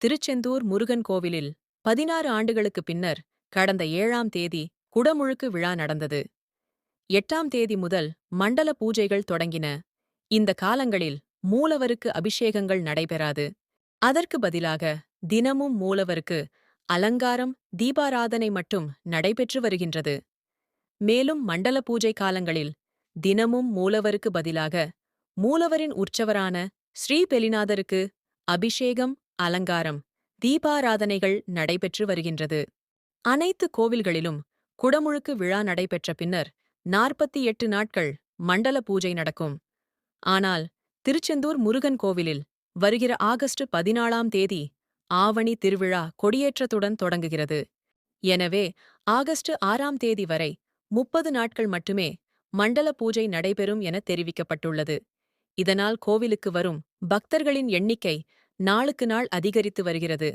திருச்செந்தூர் முருகன் கோவிலில் பதினாறு ஆண்டுகளுக்கு பின்னர் கடந்த ஏழாம் தேதி குடமுழுக்கு விழா நடந்தது. எட்டாம் தேதி முதல் மண்டல பூஜைகள் தொடங்கின. இந்த காலங்களில் மூலவருக்கு அபிஷேகங்கள் நடைபெறாது. அதற்கு பதிலாக தினமும் மூலவருக்கு அலங்காரம் தீபாராதனை மட்டும் நடைபெற்று வருகின்றது. மேலும் மண்டல பூஜை காலங்களில் தினமும் மூலவருக்கு பதிலாக மூலவரின் உற்சவரான ஸ்ரீபெலிநாதருக்கு அபிஷேகம் அலங்காரம் தீபாராதனைகள் நடைபெற்று வருகின்றது. அனைத்து கோவில்களிலும் குடமுழுக்கு விழா நடைபெற்ற பின்னர் நாற்பத்தி எட்டு நாட்கள் மண்டல பூஜை நடக்கும். ஆனால் திருச்செந்தூர் முருகன் கோவிலில் வருகிற ஆகஸ்ட் பதினாலாம் தேதி ஆவணி திருவிழா கொடியேற்றத்துடன் தொடங்குகிறது. எனவே ஆகஸ்ட் ஆறாம் தேதி வரை முப்பது நாட்கள் மட்டுமே மண்டல பூஜை நடைபெறும் என தெரிவிக்கப்பட்டுள்ளது. இதனால் கோவிலுக்கு வரும் பக்தர்களின் எண்ணிக்கை நாளுக்கு நாள் அதிகரித்து வருகிறது.